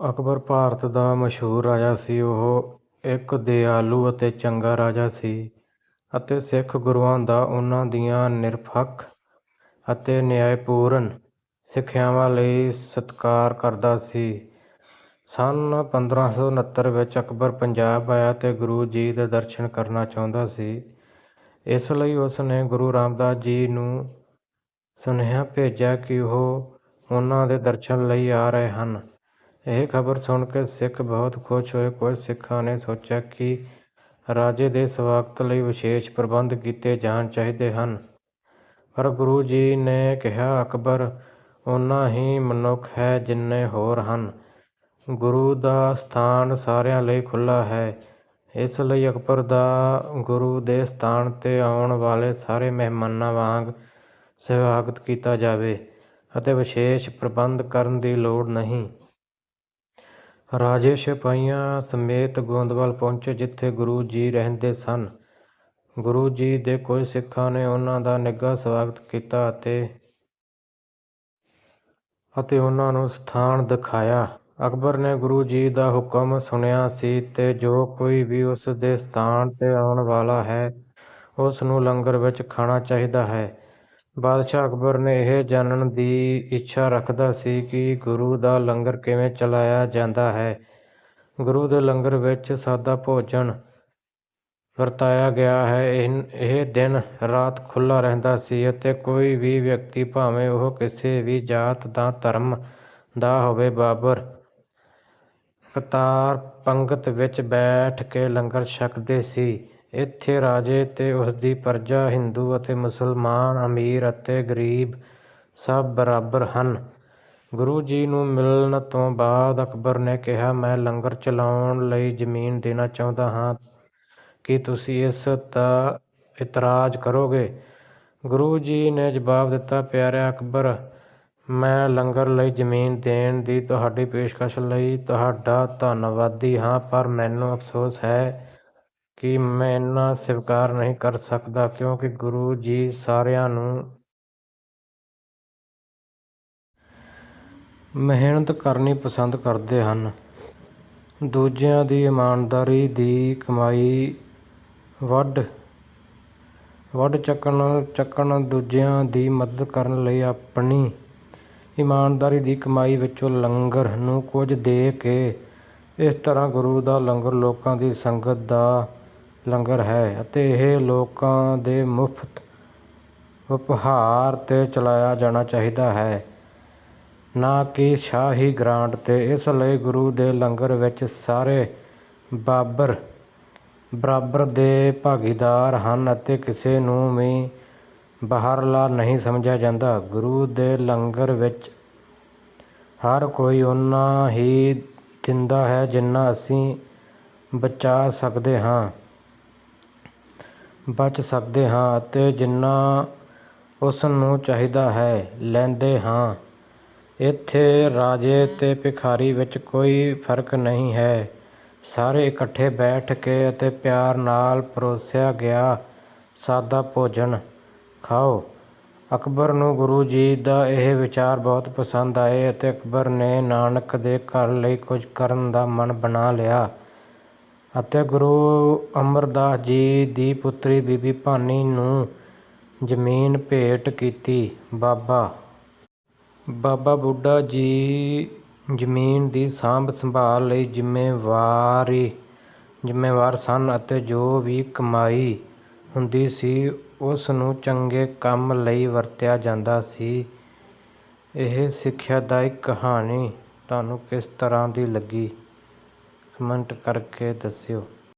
ਅਕਬਰ ਭਾਰਤ ਦਾ ਮਸ਼ਹੂਰ ਰਾਜਾ ਸੀ। ਉਹ ਇੱਕ ਦਿਆਲੂ ਅਤੇ ਚੰਗਾ ਰਾਜਾ ਸੀ ਅਤੇ ਸਿੱਖ ਗੁਰੂਆਂ ਦਾ ਉਹਨਾਂ ਦੀਆਂ ਨਿਰਪੱਖ ਅਤੇ ਨਿਆਂਪੂਰਨ ਸਿੱਖਿਆਵਾਂ ਲਈ ਸਤਿਕਾਰ ਕਰਦਾ ਸੀ। ਸੰਨ ਪੰਦਰਾਂ ਸੌ ਉਨੱਤਰ ਵਿੱਚ ਅਕਬਰ ਪੰਜਾਬ ਆਇਆ ਅਤੇ ਗੁਰੂ ਜੀ ਦੇ ਦਰਸ਼ਨ ਕਰਨਾ ਚਾਹੁੰਦਾ ਸੀ। ਇਸ ਲਈ ਉਸ ਨੇ ਗੁਰੂ ਰਾਮਦਾਸ ਜੀ ਨੂੰ ਸੁਨੇਹਾ ਭੇਜਿਆ ਕਿ ਉਹ ਉਹਨਾਂ ਦੇ ਦਰਸ਼ਨ ਲਈ ਆ ਰਹੇ ਹਨ। ਇਹ ਖ਼ਬਰ ਸੁਣ ਕੇ ਸਿੱਖ ਬਹੁਤ ਖੁਸ਼ ਹੋਏ। ਕੁਝ ਸਿੱਖਾਂ ਨੇ ਸੋਚਿਆ ਕਿ ਰਾਜੇ ਦੇ ਸਵਾਗਤ ਲਈ ਵਿਸ਼ੇਸ਼ ਪ੍ਰਬੰਧ ਕੀਤੇ ਜਾਣ ਚਾਹੀਦੇ ਹਨ, ਪਰ ਗੁਰੂ ਜੀ ਨੇ ਕਿਹਾ, "ਅਕਬਰ ਓਨਾ ਹੀ ਮਨੁੱਖ ਹੈ ਜਿੰਨੇ ਹੋਰ ਹਨ। ਗੁਰੂ ਦਾ ਸਥਾਨ ਸਾਰਿਆਂ ਲਈ ਖੁੱਲ੍ਹਾ ਹੈ। ਇਸ ਲਈ ਅਕਬਰ ਦਾ ਗੁਰੂ ਦੇ ਸਥਾਨ ’ਤੇ ਆਉਣ ਵਾਲੇ ਸਾਰੇ ਮਹਿਮਾਨਾਂ ਵਾਂਗ ਸਵਾਗਤ ਕੀਤਾ ਜਾਵੇ ਅਤੇ ਵਿਸ਼ੇਸ਼ ਪ੍ਰਬੰਧ ਕਰਨ ਦੀ ਲੋੜ ਨਹੀਂ।" ਰਾਜੇ ਸਿਪਾਹੀਆਂ ਸਮੇਤ ਗੋਂਦਵਾਲ ਪਹੁੰਚੇ, ਜਿੱਥੇ ਗੁਰੂ ਜੀ ਰਹਿੰਦੇ ਸਨ। ਗੁਰੂ ਜੀ ਦੇ ਕੁਝ ਸਿੱਖਾਂ ਨੇ ਉਹਨਾਂ ਦਾ ਨਿੱਘਾ ਸਵਾਗਤ ਕੀਤਾ ਅਤੇ ਉਹਨਾਂ ਨੂੰ ਸਥਾਨ ਦਿਖਾਇਆ। ਅਕਬਰ ਨੇ ਗੁਰੂ ਜੀ ਦਾ ਹੁਕਮ ਸੁਣਿਆ ਸੀ ਤੇ ਜੋ ਕੋਈ ਵੀ ਉਸ ਦੇ ਸਥਾਨ ’ਤੇ ਆਉਣ ਵਾਲਾ ਹੈ, ਉਸ ਨੂੰ ਲੰਗਰ ਵਿੱਚ ਖਾਣਾ ਚਾਹੀਦਾ ਹੈ। ਬਾਦਸ਼ਾਹ ਅਕਬਰ ਨੇ ਇਹ ਜਾਣਨ ਦੀ ਇੱਛਾ ਰੱਖਦਾ ਸੀ ਕਿ ਗੁਰੂ ਦਾ ਲੰਗਰ ਕਿਵੇਂ ਚਲਾਇਆ ਜਾਂਦਾ ਹੈ। ਗੁਰੂ ਦੇ ਲੰਗਰ ਵਿੱਚ ਸਾਦਾ ਭੋਜਨ ਵਰਤਾਇਆ ਗਿਆ ਹੈ। ਇਹ ਦਿਨ-ਰਾਤ ਖੁੱਲ੍ਹਾ ਰਹਿੰਦਾ ਸੀ ਅਤੇ ਕੋਈ ਵੀ ਵਿਅਕਤੀ, ਭਾਵੇਂ ਉਹ ਕਿਸੇ ਵੀ ਜ਼ਾਤ ਦਾ ਧਰਮ ਦਾ ਹੋਵੇ, ਬਾਬਰ ਕਤਾਰ-ਪੰਗਤ ਵਿੱਚ ਬੈਠ ਕੇ ਲੰਗਰ ਛਕਦੇ ਸੀ। ਇੱਥੇ ਰਾਜੇ ਤੇ ਉਸਦੀ ਪਰਜਾ, ਹਿੰਦੂ ਅਤੇ ਮੁਸਲਮਾਨ, ਅਮੀਰ ਅਤੇ ਗ਼ਰੀਬ ਸਭ ਬਰਾਬਰ ਹਨ। ਗੁਰੂ ਜੀ ਨੂੰ ਮਿਲਣ ਤੋਂ ਬਾਅਦ ਅਕਬਰ ਨੇ ਕਿਹਾ, "ਮੈਂ ਲੰਗਰ ਚਲਾਉਣ ਲਈ ਜ਼ਮੀਨ ਦੇਣਾ ਚਾਹੁੰਦਾ ਹਾਂ। ਕੀ ਤੁਸੀਂ ਇਸ ਦਾ ਇਤਰਾਜ਼ ਕਰੋਗੇ?" ਗੁਰੂ ਜੀ ਨੇ ਜਵਾਬ ਦਿੱਤਾ, ਪਿਆਰਿਆ ਅਕਬਰ, ਮੈਂ ਲੰਗਰ ਲਈ ਜ਼ਮੀਨ ਦੇਣ ਦੀ ਤੁਹਾਡੀ ਪੇਸ਼ਕਸ਼ ਲਈ ਤੁਹਾਡਾ ਧੰਨਵਾਦੀ ਹਾਂ, ਪਰ ਮੈਨੂੰ ਅਫ਼ਸੋਸ ਹੈ ਕਿ ਮੈਂ ਇੰਨਾ ਸਵੀਕਾਰ ਨਹੀਂ ਕਰ ਸਕਦਾ, ਕਿਉਂਕਿ ਗੁਰੂ ਜੀ ਸਾਰਿਆਂ ਨੂੰ ਮਿਹਨਤ ਕਰਨੀ ਪਸੰਦ ਕਰਦੇ ਹਨ। ਦੂਜਿਆਂ ਦੀ ਇਮਾਨਦਾਰੀ ਦੀ ਕਮਾਈ ਵੱਢ ਵੱਢ ਚੱਕਣ ਚੱਕਣ, ਦੂਜਿਆਂ ਦੀ ਮਦਦ ਕਰਨ ਲਈ ਆਪਣੀ ਇਮਾਨਦਾਰੀ ਦੀ ਕਮਾਈ ਵਿੱਚੋਂ ਲੰਗਰ ਨੂੰ ਕੁਝ ਦੇ ਕੇ। ਇਸ ਤਰ੍ਹਾਂ ਗੁਰੂ ਦਾ ਲੰਗਰ ਲੋਕਾਂ ਦੀ ਸੰਗਤ ਦਾ ਲੰਗਰ ਹੈ ਅਤੇ ਇਹ ਲੋਕਾਂ ਦੇ ਮੁਫ਼ਤ ਉਪਹਾਰ ’ਤੇ ਚਲਾਇਆ ਜਾਣਾ ਚਾਹੀਦਾ ਹੈ, ਨਾ ਕਿ ਸ਼ਾਹੀ ਗ੍ਰਾਂਟ ’ਤੇ। ਇਸ ਲਈ ਗੁਰੂ ਦੇ ਲੰਗਰ ਵਿੱਚ ਸਾਰੇ ਬਾਬਰ ਬਰਾਬਰ ਦੇ ਭਾਗੀਦਾਰ ਹਨ ਅਤੇ ਕਿਸੇ ਨੂੰ ਵੀ ਬਾਹਰਲਾ ਨਹੀਂ ਸਮਝਿਆ ਜਾਂਦਾ। ਗੁਰੂ ਦੇ ਲੰਗਰ ਵਿੱਚ ਹਰ ਕੋਈ ਓਨਾ ਹੀ ਦਿੰਦਾ ਹੈ, ਜਿੰਨਾ ਅਸੀਂ ਬਚਾ ਸਕਦੇ ਹਾਂ ਬਚ ਸਕਦੇ ਹਾਂ ਅਤੇ ਜਿੰਨਾ ਉਸ ਨੂੰ ਚਾਹੀਦਾ ਹੈ, ਲੈਂਦੇ ਹਾਂ। ਇੱਥੇ ਰਾਜੇ ਅਤੇ ਭਿਖਾਰੀ ਵਿੱਚ ਕੋਈ ਫ਼ਰਕ ਨਹੀਂ ਹੈ। ਸਾਰੇ ਇਕੱਠੇ ਬੈਠ ਕੇ ਅਤੇ ਪਿਆਰ ਨਾਲ ਪਰੋਸਿਆ ਗਿਆ ਸਾਦਾ ਭੋਜਨ ਖਾਓ। ਅਕਬਰ ਨੂੰ ਗੁਰੂ ਜੀ ਦਾ ਇਹ ਵਿਚਾਰ ਬਹੁਤ ਪਸੰਦ ਆਏ ਅਤੇ ਅਕਬਰ ਨੇ ਨਾਨਕ ਦੇ ਘਰ ਲਈ ਕੁਝ ਕਰਨ ਦਾ ਮਨ ਬਣਾ ਲਿਆ ਅਤੇ ਗੁਰੂ ਅਮਰਦਾਸ ਜੀ ਦੀ ਪੁੱਤਰੀ ਬੀਬੀ ਭਾਨੀ ਨੂੰ ਜ਼ਮੀਨ ਭੇਟ ਕੀਤੀ। ਬਾਬਾ ਬਾਬਾ ਬੁੱਢਾ ਜੀ ਜ਼ਮੀਨ ਦੀ ਸਾਂਭ-ਸੰਭਾਲ ਲਈ ਜ਼ਿੰਮੇਵਾਰੀ ਜ਼ਿੰਮੇਵਾਰ ਸਨ ਅਤੇ ਜੋ ਵੀ ਕਮਾਈ ਹੁੰਦੀ ਸੀ, ਉਸ ਨੂੰ ਚੰਗੇ ਕੰਮ ਲਈ ਵਰਤਿਆ ਜਾਂਦਾ ਸੀ। ਇਹ ਸਿੱਖਿਆਦਾਇਕ ਕਹਾਣੀ ਤੁਹਾਨੂੰ ਕਿਸ ਤਰ੍ਹਾਂ ਦੀ ਲੱਗੀ, ਕਮੈਂਟ ਕਰਕੇ ਦੱਸਿਓ।